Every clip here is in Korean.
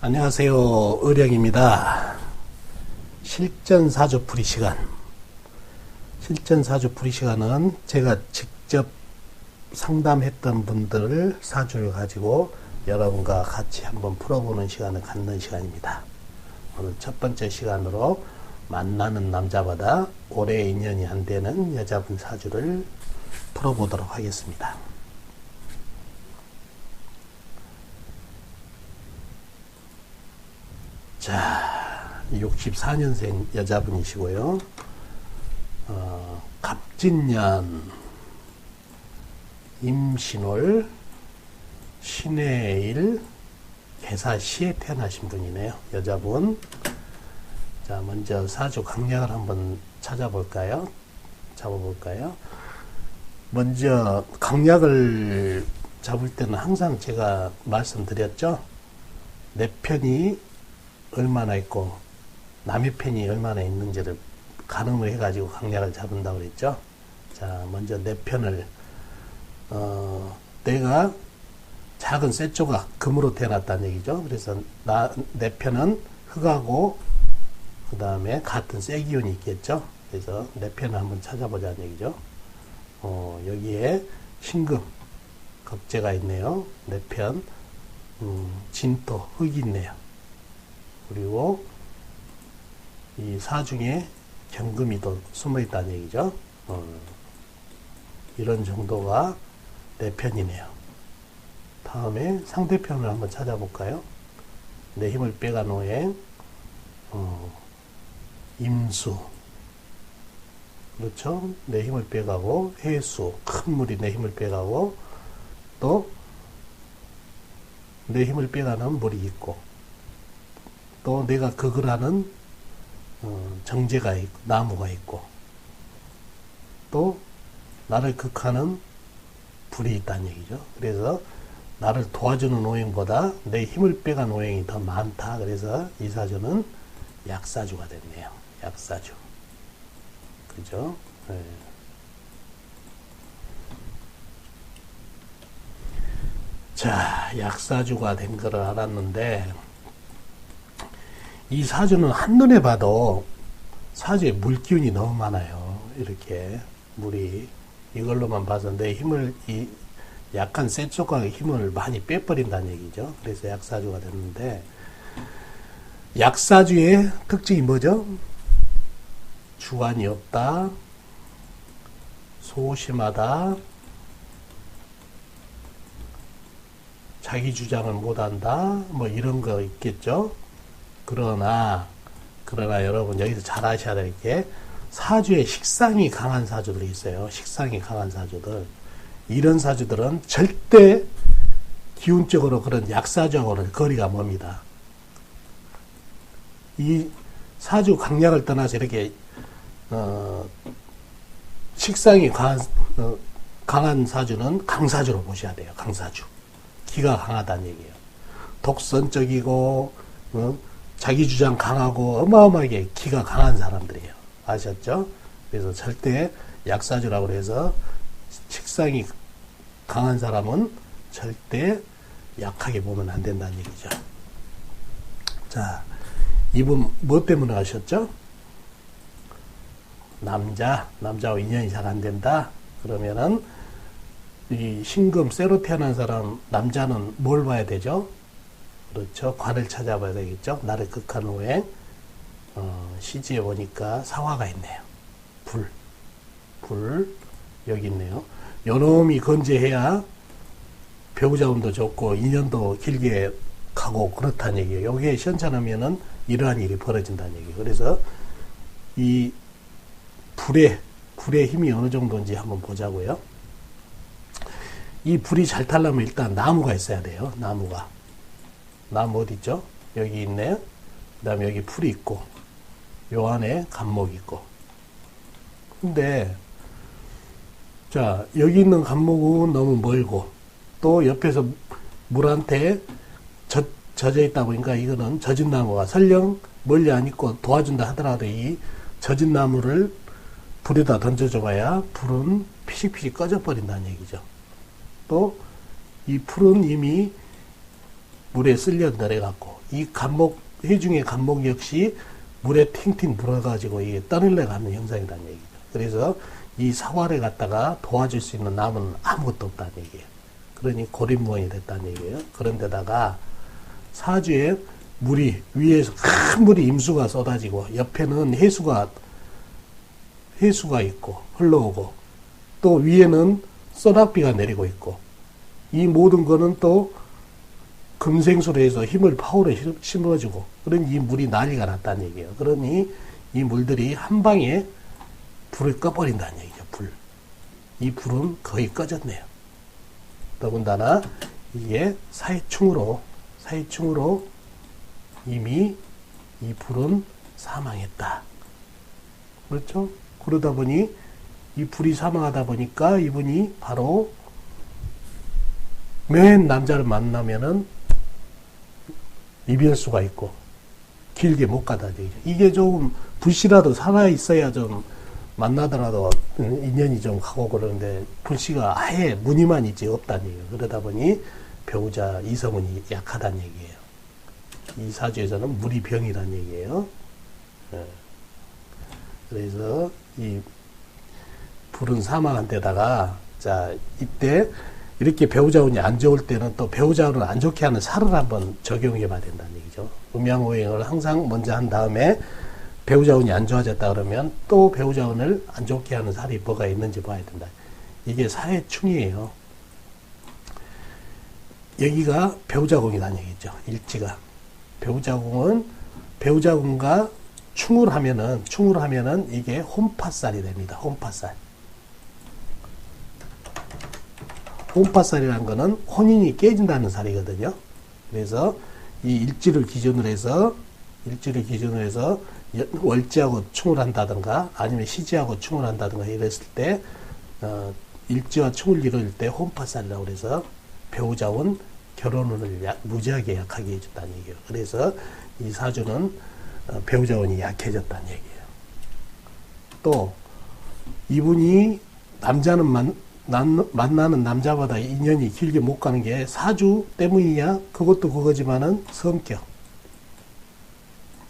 안녕하세요. 의령입니다. 실전 사주 풀이 시간. 실전 사주 풀이 시간은 제가 직접 상담했던 분들 사주를 가지고 여러분과 같이 한번 풀어보는 시간을 갖는 시간입니다. 오늘 첫 번째 시간으로 만나는 남자보다 오래 인연이 안 되는 여자분 사주를 풀어보도록 하겠습니다. 자, 64년생 여자분이시고요. 어, 갑진년, 임신월, 신해일, 개사시에 태어나신 분이네요. 여자분. 자, 먼저 사주 강약을 한번 찾아볼까요? 잡아볼까요? 먼저 강약을 잡을 때는 항상 제가 말씀드렸죠. 내 편이 얼마나 있고 남의 편이 얼마나 있는지를 가늠을 해가지고 강약을 잡은다고 그랬죠. 자, 먼저 내 편을 어, 내가 작은 쇠 조각 금으로 태어났다는 얘기죠. 그래서 나, 내 편은 흙하고 그 다음에 같은 쇠 기운이 있겠죠. 그래서 내 편을 한번 찾아보자는 얘기죠. 어, 여기에 신금 겁재가 있네요. 내 편, 음, 진토, 흙이 있네요. 그리고 이 사중에 경금이 또 숨어 있다는 얘기죠. 어, 이런 정도가 내 편이네요. 다음에 상대편을 한번 찾아볼까요? 내 힘을 빼가 노행, 어, 임수, 그렇죠? 내 힘을 빼가고, 해수, 큰 물이 내 힘을 빼가고, 또, 내 힘을 빼가는 물이 있고, 또 내가 극을 하는 어, 정제가 있고 나무가 있고 또 나를 극하는 불이 있다는 얘기죠. 그래서 나를 도와주는 오행보다 내 힘을 빼간 오행이 더 많다. 그래서 이 사주는 약사주가 됐네요. 약사주. 그죠? 네. 자, 약사주가 된 거를 알았는데 이 사주는 한눈에 봐도 사주에 물기운이 너무 많아요. 이렇게 물이 이걸로만 봐서 내 힘을 이 약간 센 쪽과 힘을 많이 빼버린다는 얘기죠. 그래서 약사주가 됐는데 약사주의 특징이 뭐죠? 주관이 없다, 소심하다, 자기 주장을 못한다, 뭐 이런 거 있겠죠. 그러나 그러나 여러분 여기서 잘 아셔야 될 게 사주에 식상이 강한 사주들이 있어요. 식상이 강한 사주들. 이런 사주들은 절대 기운적으로 그런 약사주하고는 거리가 멉니다. 이 사주 강약을 떠나서 이렇게 어, 식상이 강한, 어, 강한 사주는 강사주로 보셔야 돼요. 강사주. 기가 강하다는 얘기예요. 독선적이고 어, 자기 주장 강하고 어마어마하게 기가 강한 사람들이에요. 아셨죠? 그래서 절대 약사주라고 해서 식상이 강한 사람은 절대 약하게 보면 안 된다는 얘기죠. 자, 이분 뭐 때문에 하셨죠? 남자, 남자와 인연이 잘 안 된다? 그러면은 이 신금 쇠로 태어난 사람, 남자는 뭘 봐야 되죠? 그렇죠. 관을 찾아봐야 되겠죠. 나를 극한 후에 어, 시지에 보니까 사화가 있네요. 불, 불 여기 있네요. 요놈이 건재해야 배우자운도 좋고 인연도 길게 가고 그렇다는 얘기예요. 여기에 시원찮으면은 이러한 일이 벌어진다는 얘기예요. 그래서 이 불의 불의 힘이 어느 정도인지 한번 보자고요. 이 불이 잘 타려면 일단 나무가 있어야 돼요. 나무가. 나무 어디 있죠? 여기 있네요. 그 다음에 여기 풀이 있고, 요 안에 감목이 있고. 근데, 자, 여기 있는 감목은 너무 멀고, 또 옆에서 물한테 젖, 젖어 있다 보니까 이거는 젖은 나무가 설령 멀리 안 있고 도와준다 하더라도 이 젖은 나무를 불에다 던져줘봐야 불은 피식피식 꺼져버린다는 얘기죠. 또 이 풀은 이미 물에 쓸려 내려갔고 이 감목 해중의 감목 역시 물에 팅팅 불어가지고 이게 떠늘려 가는 형상이라는 얘기죠. 그래서 이 사활에 갖다가 도와줄 수 있는 나무는 아무것도 없다는 얘기예요. 그러니 고립무원이 됐다는 얘기예요. 그런데다가 사주에 물이 위에서 큰 물이 임수가 쏟아지고 옆에는 해수가 해수가 있고 흘러오고 또 위에는 소낙비가 내리고 있고 이 모든 거는 또 금생수로 해서 힘을 파워로 심어주고 그러니 이 물이 난리가 났다는 얘기예요. 그러니 이 물들이 한 방에 불을 꺼버린다는 얘기죠. 불. 이 불은 거의 꺼졌네요. 더군다나 이게 사해충으로 사해충으로 이미 이 불은 사망했다. 그렇죠? 그러다 보니 이 불이 사망하다 보니까 이분이 바로 맨 남자를 만나면은 이별수가 있고 길게 못 가다 되죠. 이게 좀 불씨라도 살아 있어야 좀 만나더라도 인연이 좀 가고 그러는데 불씨가 아예 무늬만 있지 없다는 얘기예요. 그러다 보니 배우자 이성은이 약하다는 얘기예요. 이 사주에서는 물이 병이라는 얘기예요. 예. 그래서 이 불은 사망한 데다가 자 이때 이렇게 배우자 운이 안 좋을 때는 또 배우자 운을 안 좋게 하는 살을 한번 적용해 봐야 된다는 얘기죠. 음양오행을 항상 먼저 한 다음에 배우자 운이 안 좋아졌다 그러면 또 배우자 운을 안 좋게 하는 살이 뭐가 있는지 봐야 된다. 이게 사회충이에요. 여기가 배우자 공이라는 얘기죠. 일지가. 배우자 공은 배우자 공과 충을 하면은 충을 하면은 이게 홈파살이 됩니다. 홈파살. 홈파살이라는 거는 혼인이 깨진다는 살이거든요. 그래서 이 일지를 기준으로 해서 일지를 기준으로 해서 월지하고 충을 한다든가 아니면 시지하고 충을 한다든가 이랬을 때 어, 일지와 충을 이룰 때 홈파살이라고 그래서 배우자ውን 결혼운을 약, 무지하게 약하게 해줬다는 얘기예요. 그래서 이 사주는 어, 배우자운이 약해졌다는 얘기예요. 또 이분이 남자는 만, 난, 만나는 남자보다 인연이 길게 못 가는 게 사주 때문이냐? 그것도 그거지만은 성격.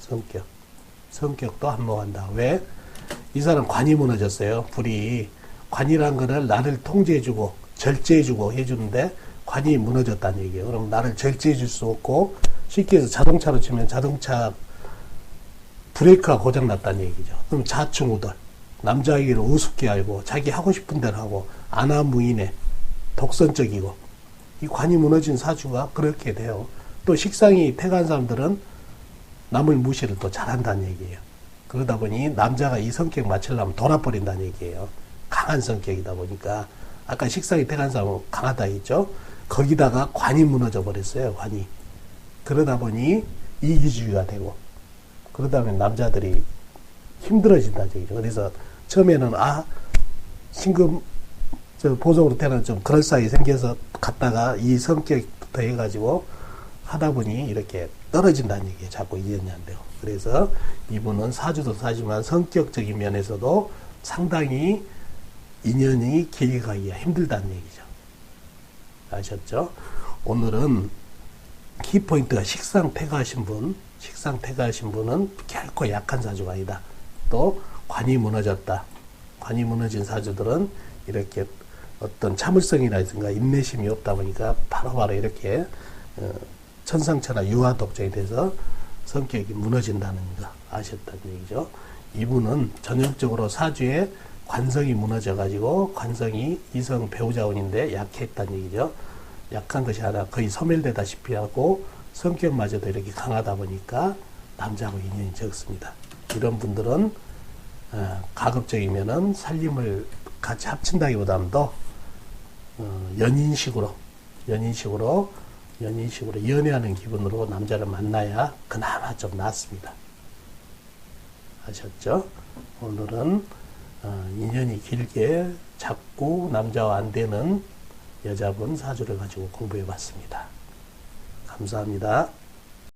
성격. 성격도 한몫한다. 왜? 이 사람 관이 무너졌어요. 불이. 관이란 거를 나를 통제해주고 절제해주고 해주는데 관이 무너졌다는 얘기예요. 그럼 나를 절제해줄 수 없고 쉽게 해서 자동차로 치면 자동차 브레이크가 고장났다는 얘기죠. 그럼 자충우돌. 남자에게는 우습게 알고 자기 하고 싶은 대로 하고 아나무인해 독선적이고 이 관이 무너진 사주가 그렇게 돼요. 또 식상이 태간 사람들은 남을 무시를 또 잘한다는 얘기예요. 그러다 보니 남자가 이 성격 맞추려면 돌아버린다는 얘기예요. 강한 성격이다 보니까 아까 식상이 태간 사람은 강하다 했죠. 거기다가 관이 무너져 버렸어요. 관이. 그러다 보니 이기주의가 되고 그러다 보니 남자들이 힘들어진다 얘기죠. 그래서 처음에는 아 신금 저 보석으로 태어난 좀 그럴싸하게 생겨서 갔다가 이 성격부터 해가지고 하다 보니 이렇게 떨어진다는 얘기예요. 자꾸 인연이 안 되고. 그래서 이분은 사주도 사지만 성격적인 면에서도 상당히 인연이 가기가 힘들다는 얘기죠. 아셨죠? 오늘은 키포인트가 식상 태가하신 분, 식상 태가하신 분은 결코 약한 사주가 아니다. 또 관이 무너졌다. 관이 무너진 사주들은 이렇게 어떤 참을성이라든가 인내심이 없다 보니까 바로바로 바로 이렇게 어, 천상천하 유화 독종이 돼서 성격이 무너진다는 거 아셨다는 얘기죠. 이분은 전형적으로 사주에 관성이 무너져 가지고 관성이 이성 배우자운인데 약했다는 얘기죠. 약한 것이 아니라 거의 소멸되다시피 하고 성격마저도 이렇게 강하다 보니까 남자하고 인연이 적습니다. 이런 분들은 어, 가급적이면은 살림을 같이 합친다기보다는 더 어, 연인식으로 연인식으로 연인식으로 연애하는 기분으로 남자를 만나야 그나마 좀 낫습니다. 아셨죠? 오늘은 어, 인연이 길게 잡고 남자와 안 되는 여자분 사주를 가지고 공부해 봤습니다. 감사합니다.